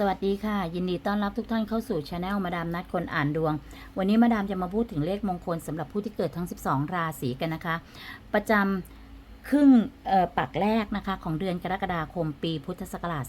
สวัสดีค่ะ ยินดีต้อนรับทุกท่านเข้าสู่ช anel มาดามนัดคนอ่านดวง วันนี้มาดามจะมาพูดถึงเลขมงคลสำหรับผู้ที่เกิดทั้ง 12 ราศีกันนะคะ ประจำครึ่งปักแรกนะคะ ของเดือนกรกฎาคมปีพุทธศักราช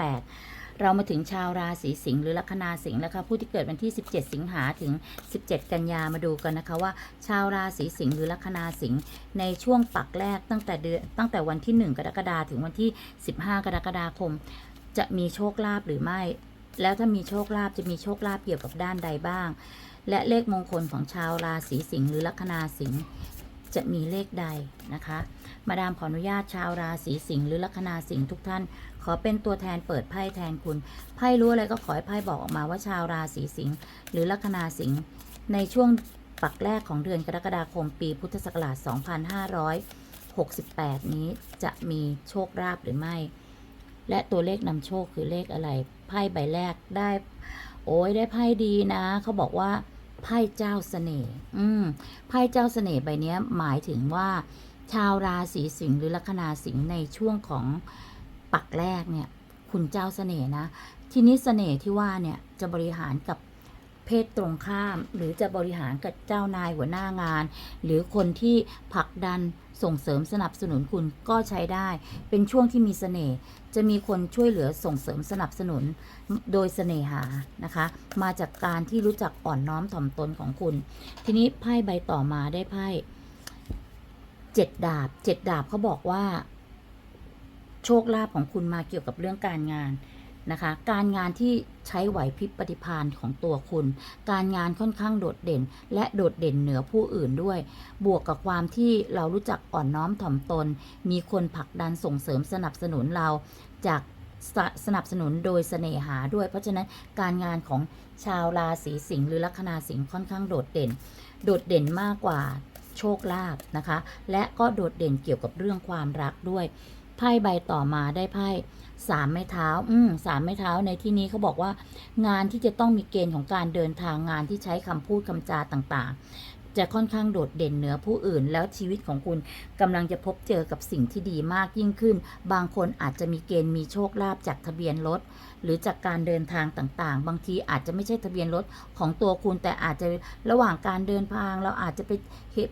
2568 เรามาถึงชาวราศีสิงห์หรือลัคนาสิงห์แล้วค่ะผู้ที่เกิดวันที่ 17 สิงหาถึง 17 กันยามาดูกันนะคะว่า ชาวราศีสิงห์หรือลัคนาสิงห์ในช่วงปักแรกตั้งแต่เดือนตั้งแต่วันที่ 1 กรกฎาคมถึงวันที่ 15 กรกฎาคม จะมีโชคลาภหรือไม่ แล้วถ้ามีโชคลาภจะมีโชคลาภเกี่ยวกับด้านใดบ้าง และเลขมงคลของชาวราศีสิงห์หรือลัคนาสิงห์จะมีเลขใดนะคะ มาดามขออนุญาตชาวราศีสิงห์หรือลัคนาสิงห์ทุกท่าน ขอเป็นตัวแทนเปิดไพ่แทนคุณ ไพ่รู้อะไรก็ขอให้ไพ่บอกออกมาว่าชาวราศีสิงห์หรือลัคนาสิงห์ในช่วงปักแรกของเดือนกรกฎาคมปีพุทธศักราช 2568 นี้จะมีโชคลาภหรือไม่ และตัวเลขนำโชคคือเลขอะไร ไพ่ใบแรกได้ โอ้ยได้ไพ่ดีนะ เขาบอกว่าไพ่เจ้าเสน่ห์ อืม ไพ่เจ้าเสน่ห์ใบเนี้ยหมายถึงว่า ชาวราศีสิงห์หรือลัคนาสิงห์ในช่วงของปักแรกเนี่ย คุณเจ้าเสน่ห์นะ ทีนี้เสน่ห์ที่ว่าเนี่ยจะบริหารกับ ศตรงข้าม หรือจะบริหารกับเจ้านายหัวหน้างาน หรือคนที่ผลักดันส่งเสริมสนับสนุนคุณก็ใช้ได้ เป็นช่วงที่มีเสน่ห์จะมีคนช่วยเหลือส่งเสริมสนับสนุนโดยเสน่หานะคะ มาจากการที่รู้จักอ่อนน้อมถ่อมตนของคุณ ทีนี้ไพ่ใบต่อมาได้ไพ่เจ็ดดาบเจ็ดดาบเขาบอกว่า โชคลาภของคุณมาเกี่ยวกับเรื่องการงาน นะคะ การงานที่ใช้ไหวพริบปฏิภาณของตัวคุณ การงานค่อนข้างโดดเด่น และโดดเด่นเหนือผู้อื่นด้วย บวกกับความที่เรารู้จักอ่อนน้อมถ่อมตน มีคนผลักดันส่งเสริมสนับสนุนเราจากสสนับสนุนโดยเสน่หาด้วย เพราะฉะนั้นการงานของชาวราศีสิงห์หรือลัคนาสิงห์ค่อนข้างโดดเด่น โดดเด่นมากกว่าโชคลาภนะคะ และก็โดดเด่นเกี่ยวกับเรื่องความรักด้วย ไพ่ใบต่อมาได้ไพ่สามไม้เท้า อืมสามไม้เท้าในที่นี้เขาบอกว่า งานที่จะต้องมีเกณฑ์ของการเดินทางงานที่ใช้คำพูดคำจาต่างๆ จะค่อนข้างโดดเด่นเหนือผู้อื่น แล้วชีวิตของคุณกำลังจะพบเจอกับสิ่งที่ดีมากยิ่งขึ้น บางคนอาจจะมีเกณฑ์มีโชคลาภจากทะเบียนรถหรือจากการเดินทางต่างๆ บางทีอาจจะไม่ใช่ทะเบียนรถของตัวคุณ แต่อาจจะระหว่างการเดินทาง เราอาจจะไป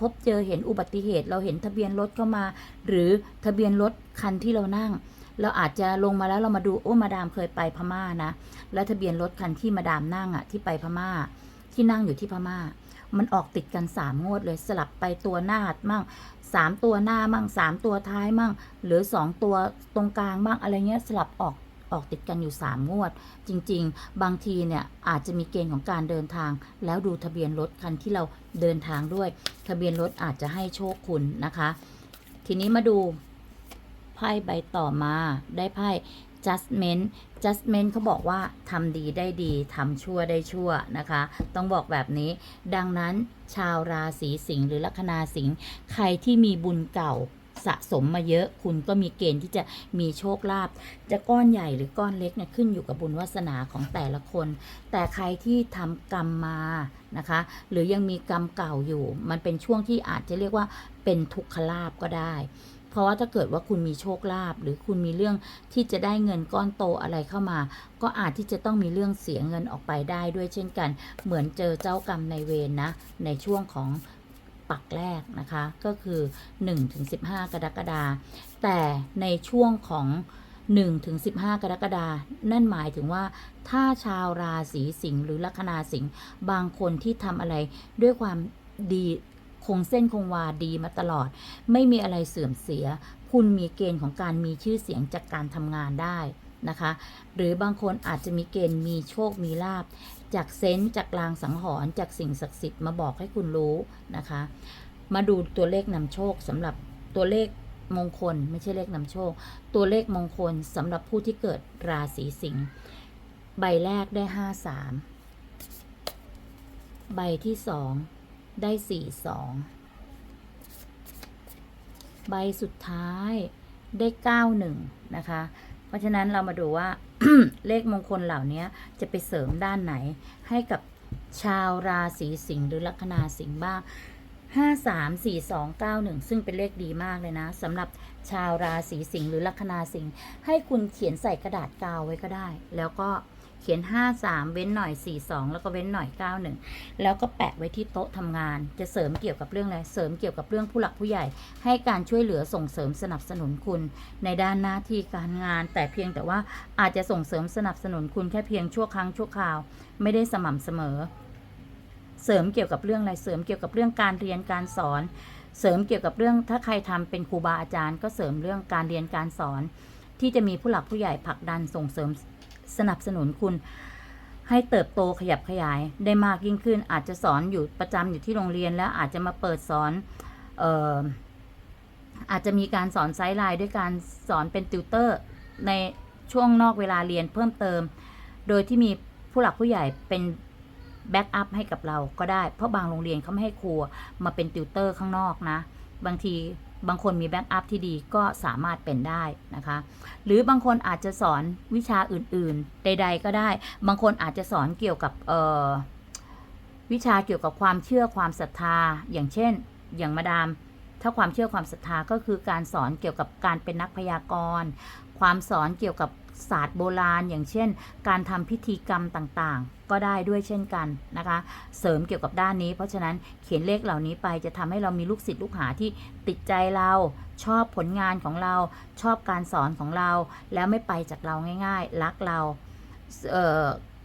พบเจอเห็นอุบัติเหตุ เราเห็นทะเบียนรถเข้ามา หรือทะเบียนรถคันที่เรานั่งเราอาจจะลงมาแล้วเรามาดูโอ้มาดามเคยไปพม่านะ แล้วทะเบียนรถคันที่มาดามนั่งอะที่ไปพม่า ที่นั่งอยู่ที่พม่า มันออกติดกันสามงวดเลยสลับไปตัวหน้ามั่งสามตัวหน้ามั่งสามตัวท้ายมั่ง หรือสองตัวตรงกลางมั่งอะไรเงี้ยสลับออกออกติดกันอยู่สามงวด จริง ๆ บางทีเนี่ยอาจจะมีเกณฑ์ของการเดินทาง แล้วดูทะเบียนรถคันที่เราเดินทางด้วย ทะเบียนรถอาจจะให้โชคคุณนะคะ ทีนี้มาดูไพ่ใบต่อมาได้ไพ่ judgment judgment เขาบอกว่าทำดีได้ดีทำชั่วได้ชั่วนะคะ ต้องบอกแบบนี้ ดังนั้นชาวราศีสิงห์หรือลัคนาสิงห์ใครที่มีบุญเก่าสะสมมาเยอะคุณก็มีเกณฑ์ที่จะมีโชคลาภจะก้อนใหญ่หรือก้อนเล็กเนี่ยขึ้นอยู่กับบุญวาสนาของแต่ละคน แต่ใครที่ทำกรรมมานะคะ หรือยังมีกรรมเก่าอยู่ มันเป็นช่วงที่อาจจะเรียกว่าเป็นทุกขลาภก็ได้ ราะว่าถ้าเกิดว่าคุณมีโชคลาภหรือคุณมีเรื่องที่จะได้เงินก้อนโตอะไรเข้ามา ก็อาจที่จะต้องมีเรื่องเสียเงินออกไปได้ด้วยเช่นกัน เหมือนเจอเจ้ากรรมในเวรนะในช่วงของปักแรกนะคะ ก็คือ1-15 กรกฎาคมแต่ในช่วงของ1-15 กรกฎาคมนั่นหมายถึงว่า ถ้าชาวราศีสิงห์หรือลัคนาสิงห์บางคนที่ทำอะไรด้วยความดี คงเส้นคงวาดีมาตลอด ไม่มีอะไรเสื่อมเสีย คุณมีเกณฑ์ของการมีชื่อเสียงจากการทำงานได้นะคะ หรือบางคนอาจจะมีเกณฑ์มีโชคมีลาบ จากเซนส์จากลางสังหรณ์จากสิ่งศักดิ์สิทธิ์มาบอกให้คุณรู้นะคะ มาดูตัวเลขนำโชคสำหรับตัวเลขมงคลไม่ใช่เลขนำโชค ตัวเลขมงคลสำหรับผู้ที่เกิดราศีสิงห์ใบแรกได้ห้าสามใบที่สอง ได้สี่สองใบสุดท้ายได้เก้าหนึ่งนะคะ เพราะฉะนั้นเรามาดูว่าเลขมงคลเหล่านี้จะไปเสริมด้านไหนให้กับชาวราศีสิงห์หรือลัคนาสิงห์บ้าง 5 3 4 2 9 1 ซึ่งเป็นเลขดีมากเลยนะสำหรับชาวราศีสิงห์หรือลัคนาสิงห์ให้คุณเขียนใส่กระดาษกาวไว้ก็ได้ แล้วก็ ขียน 5 3 เว้นหน่อย 4 2 แล้วก็เว้นหน่อย 9 1 แล้วก็แปะไว้ที่โต๊ะทำงาน จะเสริมเกี่ยวกับเรื่องอะไร เสริมเกี่ยวกับเรื่องผู้หลักผู้ใหญ่ ให้การช่วยเหลือส่งเสริมสนับสนุนคุณ ในด้านหน้าที่การงาน แต่เพียงแต่ว่าอาจจะส่งเสริมสนับสนุนคุณแค่เพียงชั่วครั้งชั่วคราว ไม่ได้สม่ำเสมอ เสริมเกี่ยวกับเรื่องอะไร เสริมเกี่ยวกับเรื่องการเรียนการสอน เสริมเกี่ยวกับเรื่องถ้าใครทำเป็นครูบาอาจารย์ ก็เสริมเรื่องการเรียนการสอน ที่จะมีผู้หลักผู้ใหญ่ผลักดันส่งเสริม สนับสนุนคุณ ให้เติบโตขยับขยายได้มากยิ่งขึ้น อาจจะสอนอยู่ประจำอยู่ที่โรงเรียนแล้วอาจจะมาเปิดสอนเอ่ออาจจะมีการสอนไซด์ไลน์ด้วยการสอนเป็นติวเตอร์ในช่วงนอกเวลาเรียนเพิ่มเติม โดยที่มีผู้หลักผู้ใหญ่เป็นแบ็กอัพให้กับเราก็ได้ เพราะบางโรงเรียนเขาไม่ให้ครูมาเป็นติวเตอร์ข้างนอกนะ บางที บางคนมีแบ็กอัพที่ดีก็สามารถเป็นได้นะคะ หรือบางคนอาจจะสอนวิชาอื่นๆ ใด ๆ ก็ได้ บางคนอาจจะสอนเกี่ยวกับวิชาเกี่ยวกับความเชื่อความศรัทธา อย่างเช่น อย่างมาดาม ถ้าความเชื่อความศรัทธาก็คือการสอนเกี่ยวกับการเป็นนักพยากรณ์ ความสอนเกี่ยวกับ ศาสตร์โบราณ อย่างเช่น การทำพิธีกรรมต่างๆ ก็ได้ด้วยเช่นกันนะคะ เสริมเกี่ยวกับด้านนี้ เพราะฉะนั้นเขียนเลขเหล่านี้ไปจะทำให้เรามีลูกศิษย์ลูกหาที่ติดใจเรา ชอบผลงานของเรา ชอบการสอนของเรา แล้วไม่ไปจากเราง่าย ๆ รักเราเ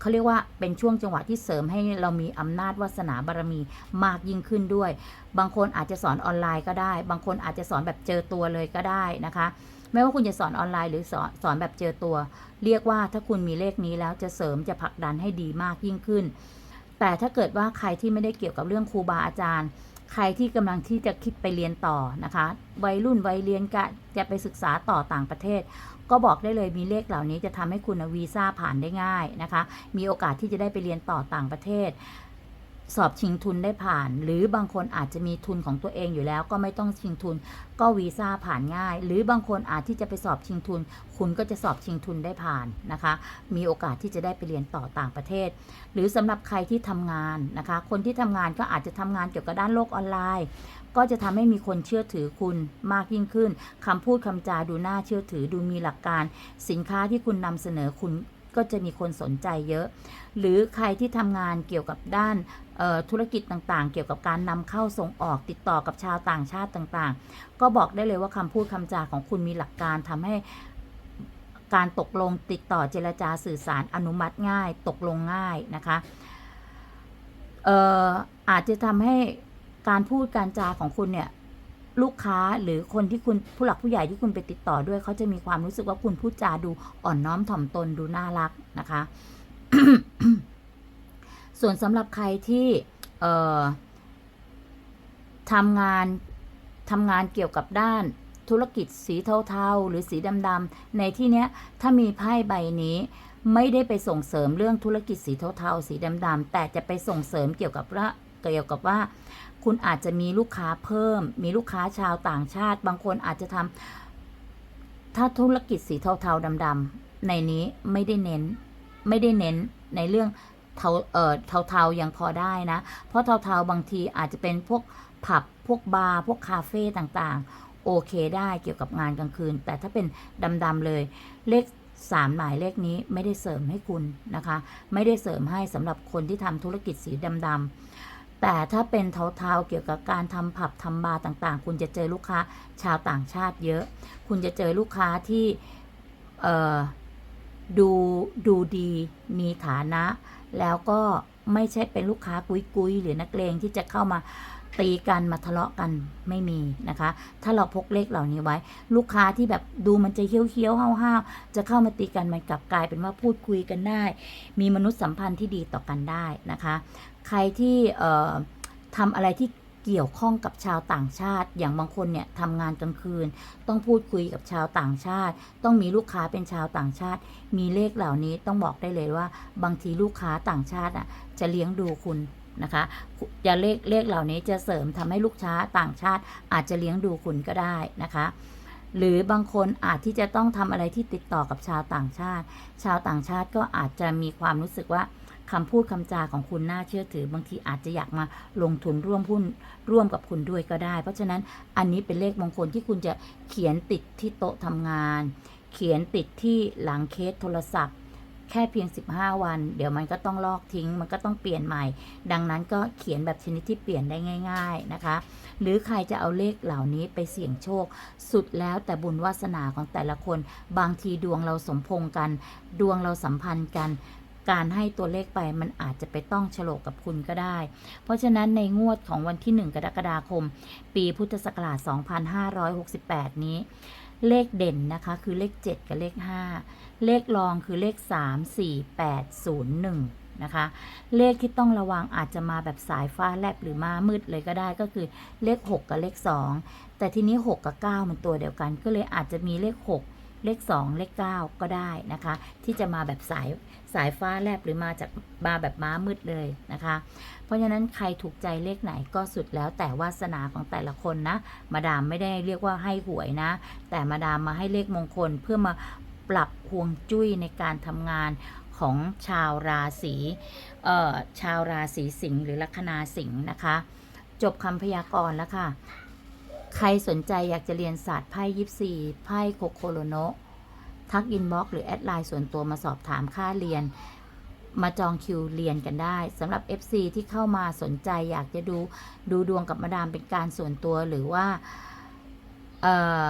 เขาเรียกว่าเป็นช่วงจังหวะที่เสริมให้เรามีอำนาจวาสนาบารมีมากยิ่งขึ้นด้วย บางคนอาจจะสอนออนไลน์ก็ได้ บางคนอาจจะสอนแบบเจอตัวเลยก็ได้นะคะ ไม่ว่าคุณจะสอนออนไลน์หรือสอนสอนแบบเจอตัว เรียกว่าถ้าคุณมีเลขนี้แล้วจะเสริมจะผลักดันให้ดีมากยิ่งขึ้น แต่ถ้าเกิดว่าใครที่ไม่ได้เกี่ยวกับเรื่องครูบาอาจารย์ ใครที่กำลังที่จะคิดไปเรียนต่อนะคะ วัยรุ่นวัยเรียนกะจะไปศึกษาต่อต่างประเทศ ก็บอกได้เลยมีเลขเหล่านี้จะทำให้คุณวีซ่าผ่านได้ง่ายนะคะ มีโอกาสที่จะได้ไปเรียนต่อต่างประเทศ สอบชิงทุนได้ผ่าน หรือบางคนอาจจะมีทุนของตัวเองอยู่แล้ว ก็ไม่ต้องชิงทุน ก็วีซ่าผ่านง่าย หรือบางคนอาจที่จะไปสอบชิงทุน คุณก็จะสอบชิงทุนได้ผ่านนะคะ มีโอกาสที่จะได้ไปเรียนต่อต่างประเทศ หรือสำหรับใครที่ทำงานนะคะ คนที่ทำงานก็อาจจะทำงานเกี่ยวกับด้านโลกออนไลน์ก็จะทำให้มีคนเชื่อถือคุณมากยิ่งขึ้นคำพูดคำจาดูน่าเชื่อถือดูมีหลักการ สินค้าที่คุณนำเสนอคุณก็จะมีคนสนใจเยอะ หรือใครที่ทำงานเกี่ยวกับด้าน ธุรกิจต่างๆ เกี่ยวกับการนำเข้าส่งออกติดต่อกับชาวต่างชาติต่างๆ ก็บอกได้เลยว่าคำพูดคำจาของคุณมีหลักการทำให้การตกลงติดต่อเจรจาสื่อสารอนุมัติง่าย ตกลงง่ายนะคะเอ่ออาจจะทำให้การพูดการจาของคุณเนี่ยลูกค้าหรือคนที่คุณผู้หลักผู้ใหญ่ที่คุณไปติดต่อด้วยเขาจะมีความรู้สึกว่าคุณพูดจาดูอ่อนน้อมถ่อมตนดูน่ารักนะคะ ส่วนสำหรับใครที่เอ่อทำงานทำงานเกี่ยวกับด้านธุรกิจสีเทาๆ หรือสีดำๆในที่เนี้ยถ้ามีไพ่ใบนี้ไม่ได้ไปส่งเสริมเรื่องธุรกิจสีเทาๆ สีดำๆแต่จะไปส่งเสริมเกี่ยวกับว่าเกี่ยวกับว่า คุณอาจจะมีลูกค้าเพิ่ม มีลูกค้าชาวต่างชาติ บางคนอาจจะทำถ้าธุรกิจสีเทาๆดำๆในนี้ไม่ได้เน้น ไม่ได้เน้นในเรื่อง เทาเอ่อเทาๆยังพอได้นะ เพราะเทาๆบางทีอาจจะเป็นพวกผับพวกบาร์พวกคาเฟ่ต่างๆ โอเคได้เกี่ยวกับงานกลางคืน แต่ถ้าเป็นดำๆเลยเลขสามหมายเลขนี้ไม่ได้เสริมให้คุณนะคะ ไม่ได้เสริมให้สำหรับคนที่ทำธุรกิจสีดำๆแต่ถ้าเป็นเทาๆเกี่ยวกับการทำผับทำบาร์ต่างๆ คุณจะเจอลูกค้าชาวต่างชาติเยอะ คุณจะเจอลูกค้าที่เอ่อดูดูดีมีฐานะ แล้วก็ไม่ใช่เป็นลูกค้ากุยกุยๆหรือนักเลงที่จะเข้ามาตีกันมาทะเลาะกันไม่มีนะคะ ถ้าเราพกเลขเหล่านี้ไว้ ลูกค้าที่แบบดูมันจะเคี้ยวเคี้ยวๆห้าวๆจะเข้ามาตีกันมันกลับกลายเป็นว่าพูดคุยกันได้ มีมนุษยสัมพันธ์ที่ดีต่อกันได้นะคะ ใครที่ทำอะไรที่ เกี่ยวข้องกับชาวต่างชาติ อย่างบางคนเนี่ยทำงานกลางคืน ต้องพูดคุยกับชาวต่างชาติ ต้องมีลูกค้าเป็นชาวต่างชาติ มีเลขเหล่านี้ต้องบอกได้เลยว่า บางทีลูกค้าต่างชาติอะจะเลี้ยงดูคุณนะคะอย่าเลขเลขเหล่านี้จะเสริมทำให้ลูกค้าต่างชาติอาจจะเลี้ยงดูคุณก็ได้นะคะหรือบางคนอาจที่จะต้องทำอะไรที่ติดต่อกับชาวต่างชาติ ชาวต่างชาติก็อาจจะมีความรู้สึกว่า คำพูดคำจาของคุณน่าเชื่อถือบางทีอาจจะอยากมาลงทุนร่วมหุ้นร่วมกับคุณด้วยก็ได้ เพราะฉะนั้นอันนี้เป็นเลขมงคลที่คุณจะเขียนติดที่โต๊ะทำงาน เขียนติดที่หลังเคสโทรศัพท์ แค่เพียง 15 วัน เดี๋ยวมันก็ต้องลอกทิ้ง มันก็ต้องเปลี่ยนใหม่ ดังนั้นก็เขียนแบบชนิดที่เปลี่ยนได้ง่าย ๆนะคะ หรือใครจะเอาเลขเหล่านี้ไปเสี่ยงโชค สุดแล้วแต่บุญวาสนาของแต่ละคน บางทีดวงเราสมพงกัน ดวงเราสัมพันธ์กัน การให้ตัวเลขไปมันอาจจะไปต้องฉลกกับคุณก็ได้ เพราะฉะนั้นในงวดของวันที่ 1 กรกฎาคม ปีพุทธศักราช 2568 นี้ เลขเด่นนะคะคือเลข 7 กับเลข 5 เลขรองคือเลข 3 4 8 0 1นะคะเลขที่ต้องระวังอาจจะมาแบบสายฟ้าแลบหรือมามืดเลยก็ได้ก็คือเลข 6 กับเลข 2 แต่ทีนี้ 6 กับ 9 มันตัวเดียวกัน ก็เลยอาจจะมีเลข 6 เลข 2 เลข 9 ก็ได้นะคะ ที่จะมาแบบสายสายฟ้าแลบหรือมาจากมาแบบม้ามืดเลยนะคะ เพราะฉะนั้นใครถูกใจเลขไหนก็สุดแล้วแต่วาสนาของแต่ละคนนะ มาดามไม่ได้เรียกว่าให้หวยนะ แต่มาดามมาให้เลขมงคลเพื่อมาปรับฮวงจุ้ยในการทำงานของชาวราศีเอ่อชาวราศีสิงห์หรือลัคนาสิงห์นะคะ จบคำพยากรณ์แล้วค่ะ ใครสนใจอยากจะเรียนศาสตร์ไพ่ยิปซีไพ่โคโคโลโนะทักอินบ็อกหรือ แอดไลน์ส่วนตัวมาสอบถามค่าเรียน มาจองคิวเรียนกันได้สำหรับ FC ที่เข้ามาสนใจอยากจะดูดูดวงกับมาดามเป็นการส่วนตัวหรือว่า เอ่อ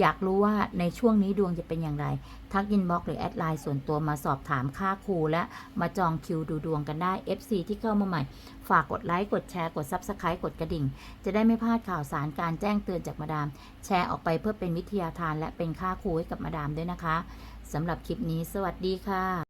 อยากรู้ว่าในช่วงนี้ดวงจะเป็นอย่างไร ทักอินบ็อกหรือแอดไลน์ส่วนตัวมาสอบถามค่าครูและมาจองคิวดูดวงกันได้ FC ที่เข้ามาใหม่ ฝากกดไลค์ กดแชร์ กด s u b สไครต์กดกระดิ่ง จะได้ไม่พลาดข่าวสารการแจ้งเตือนจากมาดาม แชร์ออกไปเพื่อเป็นวิทยาทานและเป็นค่าครูให้กับมาดามด้วยนะคะสำหรับคลิปนี้ สวัสดีค่ะ